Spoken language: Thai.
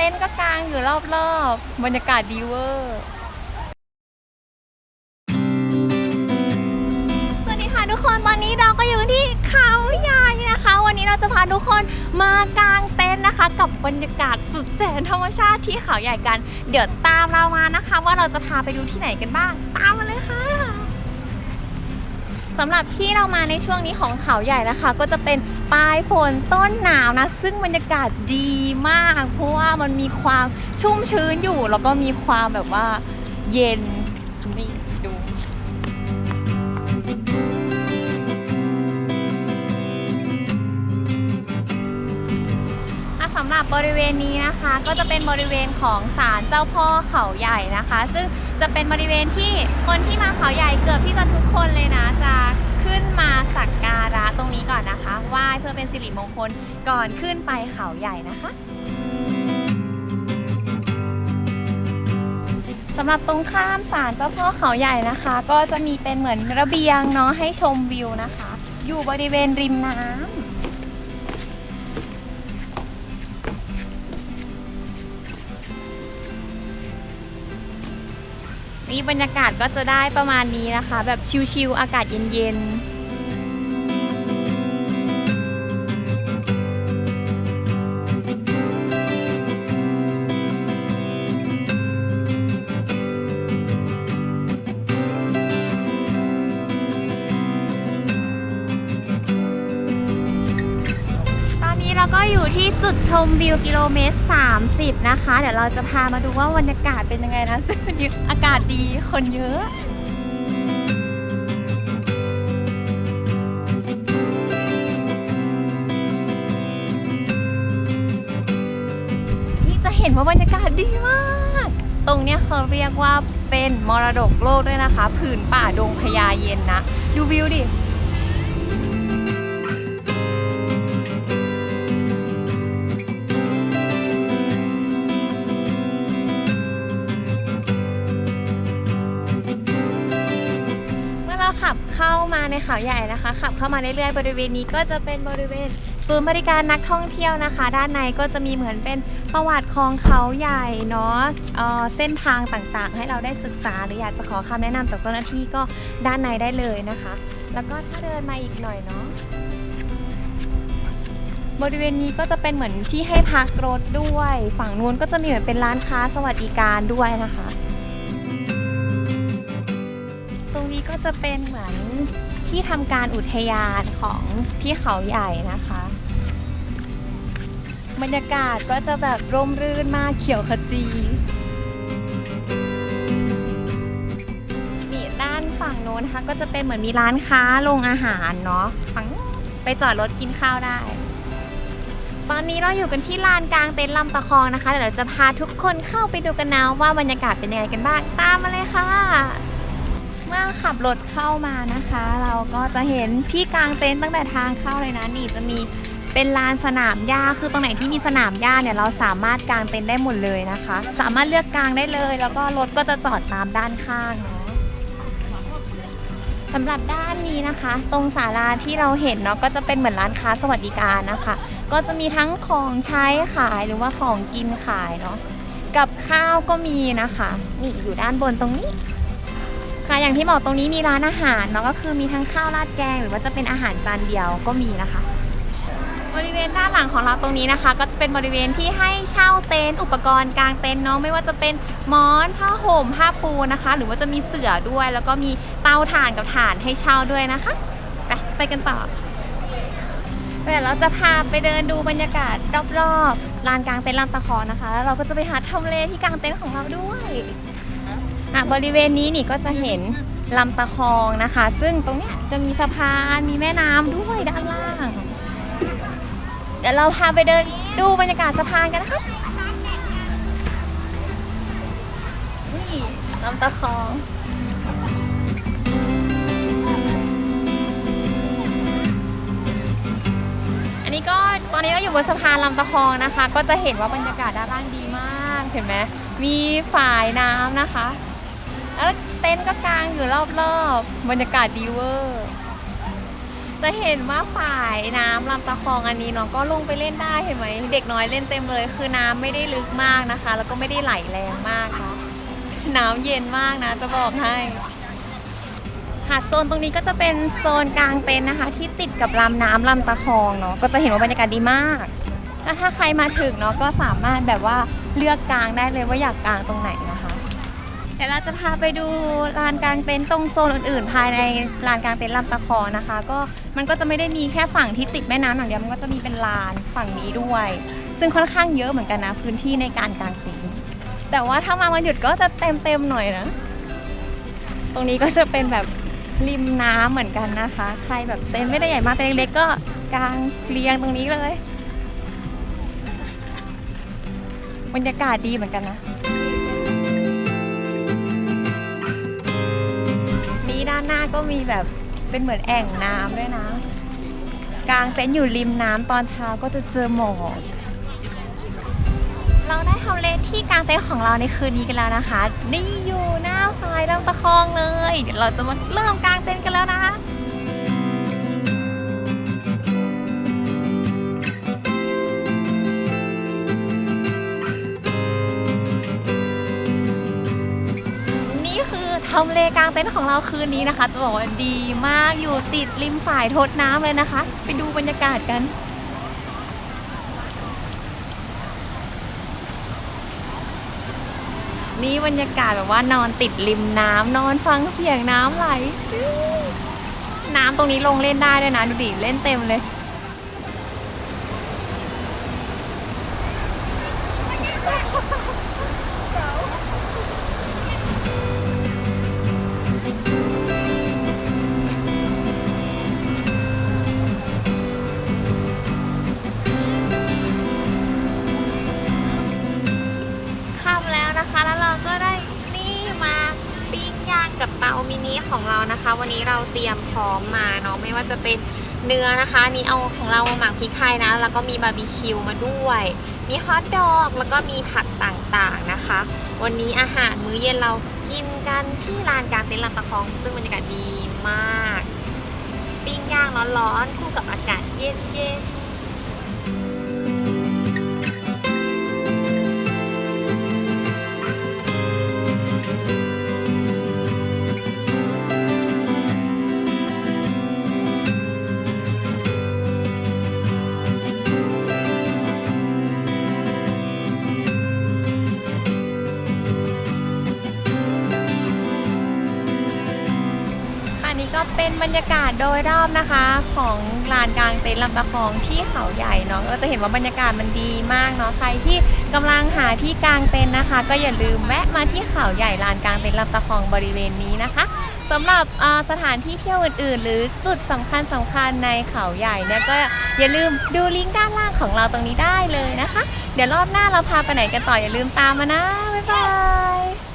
ต็นท์ก็กางอยู่รอบๆ บรรยากาศดีเวอร์สวัสดีค่ะทุกคนตอนนี้เราก็อยู่ที่เขาใหญ่นะคะ วันนี้เราจะพาทุกคนมากางเต็นท์นะคะ กับบรรยากาศสุดแสนธรรมชาติที่เขาใหญ่กัน เดี๋ยวตามเรามานะคะ ว่าเราจะพาไปดูที่ไหนกันบ้าง ตามมาเลยค่ะ สำหรับที่เรามาในช่วงนี้ของเขาใหญ่นะคะ ก็จะเป็นปลายฝนต้นหนาวนะ ซึ่งบรรยากาศดีมาก เพราะว่ามันมีความชุ่มชื้นอยู่ แล้วก็มีความแบบว่าเย็นนี่ หรับบริเวณนี้นะคะ ก็จะเป็นบริเวณของศาลเจ้าพ่อเขาใหญ่นะคะ ซึ่งจะเป็นบริเวณที่คนที่มาเขาใหญ่เกือบที่จะทุกคนเลยนะจะขึ้นมาสักการะตรงนี้ก่อนนะคะไหว้เพื่อเป็นสิริมงคลก่อนขึ้นไปเขาใหญ่นะคะสำหรับตรงข้ามศาลเจ้าพ่อเขาใหญ่นะคะ ก็จะมีเป็นเหมือนระเบียงเนาะให้ชมวิวนะคะ อยู่บริเวณริมน้ำ นี่บรรยากาศก็จะได้ประมาณนี้นะคะ แบบชิลๆอากาศเย็นๆ อยู่ที่จุดชมวิวกิโลเมตร 30 นะคะ เดี๋ยวเราจะพามาดูว่าบรรยากาศเป็นยังไงนะซึ่งวันนี้อากาศดีคนเยอะนี่จะเห็นว่าบรรยากาศดีมาก ตรงเนี้ยเขาเรียกว่าเป็นมรดกโลกด้วยนะคะ ผืนป่าดงพญาเย็นนะ ดูวิวดิ ในเขาใหญ่นะคะ ขับเข้ามาเรื่อยๆบริเวณนี้ก็จะเป็นบริเวณศูนย์บริการนักท่องเที่ยวนะคะ ด้านในก็จะมีเหมือนเป็นประวัติของเขาใหญ่เนาะเออเส้นทางต่างๆ ให้เราได้ศึกษาหรืออยากจะขอคำแนะนำจากเจ้าหน้าที่ก็ด้านในได้เลยนะคะ แล้วก็ถ้าเดินมาอีกหน่อยเนาะบริเวณนี้ก็จะเป็นเหมือนที่ให้พักรถด้วย ฝั่งนู้นก็จะมีเหมือนเป็นร้านค้าสวัสดิการด้วยนะคะ ตรงนี้ก็จะเป็นเหมือน ที่ทำการอุทยานของที่เขาใหญ่นะคะ บรรยากาศก็จะแบบร่มรื่นมากเขียวขจีนี่ด้านฝั่งโน้นนะคะก็จะเป็นเหมือนมีร้านค้าโรงอาหารเนาะฝั่งไปจอดรถกินข้าวได้ ตอนนี้เราอยู่กันที่ลานกลางเต็นท์ลำตะคองนะคะเดี๋ยวเราจะพาทุกคนเข้าไปดูกันนะว่าบรรยากาศเป็นยังไงกันบ้างตามมาเลยค่ะ เมื่อขับรถเข้ามานะคะ เราก็จะเห็นที่กลางเต็นท์ตั้งแต่ทางเข้าเลยนะนี่จะมีเป็นลานสนามหญ้าคือตรงไหนที่มีสนามหญ้าเนี่ยเราสามารถกางเต็นท์ได้หมดเลยนะคะ สามารถเลือกกางได้เลย แล้วก็รถก็จะจอดตามด้านข้างเนาะสำหรับด้านนี้นะคะ ตรงศาลาที่เราเห็นเนาะก็จะเป็นเหมือนร้านค้าสวัสดิการนะคะ ก็จะมีทั้งของใช้ขายหรือว่าของกินขายเนาะกับข้าวก็มีนะคะ นี่อยู่ด้านบนตรงนี้ ค่ะอย่างที่บอกตรงนี้มีร้านอาหารเนาะก็คือมีทั้งข้าวราดแกง หรือว่าจะเป็นอาหารจานเดียวก็มีนะคะ บริเวณด้านหลังของเราตรงนี้นะคะ ก็จะเป็นบริเวณที่ให้เช่าเต็นท์อุปกรณ์กางเต็นท์เนาะไม่ว่าจะเป็นหมอนผ้าห่มผ้าปูนะคะ หรือว่าจะมีเสื่อด้วย แล้วก็มีเตาถ่านกับถ่านให้เช่าด้วยนะคะไปไปกันต่อเดี๋ยวเราจะพาไปเดินดูบรรยากาศรอบๆลานกลางเต็นท์ลำตะคอนะคะ แล้วเราก็จะไปหาทำเลที่กลางเต็นท์ของเราด้วย อะบริเวณนี้นี่ก็จะเห็นลำตะคองนะคะ ซึ่งตรงเนี้ยจะมีสะพานมีแม่น้ำด้วยด้านล่าง เดี๋ยวเราพาไปเดินดูบรรยากาศสะพานกันนะคะนี่ลำตะคอง อันนี้ก็ตอนนี้เราอยู่บนสะพานลำตะคองนะคะ ก็จะเห็นว่าบรรยากาศด้านล่างดีมากเห็นไหมมีฝายน้ำนะคะ แล้วเต็นท์ก็กางอยู่รอบๆบรรยากาศดีเวอร์จะเห็นว่าฝ่ายน้ำลำตะคองอันนี้เนาะก็ลงไปเล่นได้เห็นไหมเด็กน้อยเล่นเต็มเลย คือน้ำไม่ได้ลึกมากนะคะ แล้วก็ไม่ได้ไหลแรงมากนะน้ำเย็นมากนะจะบอกให้ค่ะโซนตรงนี้ก็จะเป็นโซนกลางเต็นท์นะคะ ที่ติดกับลำน้ำลำตะคองเนาะก็จะเห็นว่าบรรยากาศดีมากแล้วถ้าใครมาถึงเนาะก็สามารถแบบว่าเลือกกลางได้เลยว่าอยากกลางตรงไหนนะคะ ดี๋ยวเราจะพาไปดูลานกลางเต็นท์ตรงโซนอื่นๆ ภายในลานกลางเต็นท์ลำตะคอนะคะ ก็มันก็จะไม่ได้มีแค่ฝั่งที่ติดแม่น้ำอย่างเดียวมันก็จะมีเป็นลานฝั่งนี้ด้วย ซึ่งค่อนข้างเยอะเหมือนกันนะ พื้นที่ในการกางเต็นท์แต่ว่าถ้ามาวันหยุดก็จะเต็มๆหน่อยนะ ตรงนี้ก็จะเป็นแบบริมน้ำเหมือนกันนะคะ ใครแบบเต็นท์ไม่ได้ใหญ่มากเต็นท์เล็กๆก็กางเรียงตรงนี้เลย บรรยากาศดีเหมือนกันนะานหน้าก็มีแบบเป็นเหมือนแอ่งน้ำด้วยนะ กลางเต็นท์อยู่ริมน้ำตอนเช้าก็จะเจอหมอกเราได้ทำเลที่กลางเต็นท์ของเราในคืนนี้กันแล้วนะคะ นี่อยู่หน้าฝายลำตะคองเลยเดี๋ยวเราจะมาเริ่มกลางเต็นท์กันแล้วนะ อทำเลกลางเต็นท์ของเราคืนนี้นะคะจะบอกว่าดีมากอยู่ติดริมฝ่ายทดน้ำเลยนะคะ ไปดูบรรยากาศกันนี่บรรยากาศแบบว่านอนติดริมน้ำนอนฟังเสียงน้ำไหล น้ำตรงนี้ลงเล่นได้ด้วยนะ ดูดิ เล่นเต็มเลย มินิของเรานะคะ วันนี้เราเตรียมพร้อมมาเนาะไม่ว่าจะเป็นเนื้อนะคะนนี่เอาของเรามาหมักพริกไทยนะ แล้วก็มีบาร์บีคิวมาด้วย มีฮอทดอกแล้วก็มีผักต่างๆนะคะ วันนี้อาหารมื้อเย็นเรากินกันที่ลานกลางเต็นท์ลำตะคอง ซึ่งบรรยากาศดีมาก ปิ้งย่างร้อนๆคู่กับอากาศเย็นๆ บรรยากาศโดยรอบนะคะ ของลานกลางเต็นท์ลำตะคองที่เขาใหญ่เนาะก็จะเห็นว่าบรรยากาศมันดีมากเนาะใครที่กำลังหาที่กลางเต็นท์นะคะ ก็อย่าลืมแวะมาที่เขาใหญ่ลานกลางเต็นท์ลำตะคองบริเวณนี้นะคะสำหรับสถานที่เที่ยวอื่นๆ หรือจุดสำคัญสำคัญในเขาใหญ่เนี่ยก็อย่าลืมดูลิงก์ด้านล่างของเราตรงนี้ได้เลยนะคะ เดี๋ยวรอบหน้าเราพาไปไหนกันต่ออย่าลืมตามมานะ บ๊ายบาย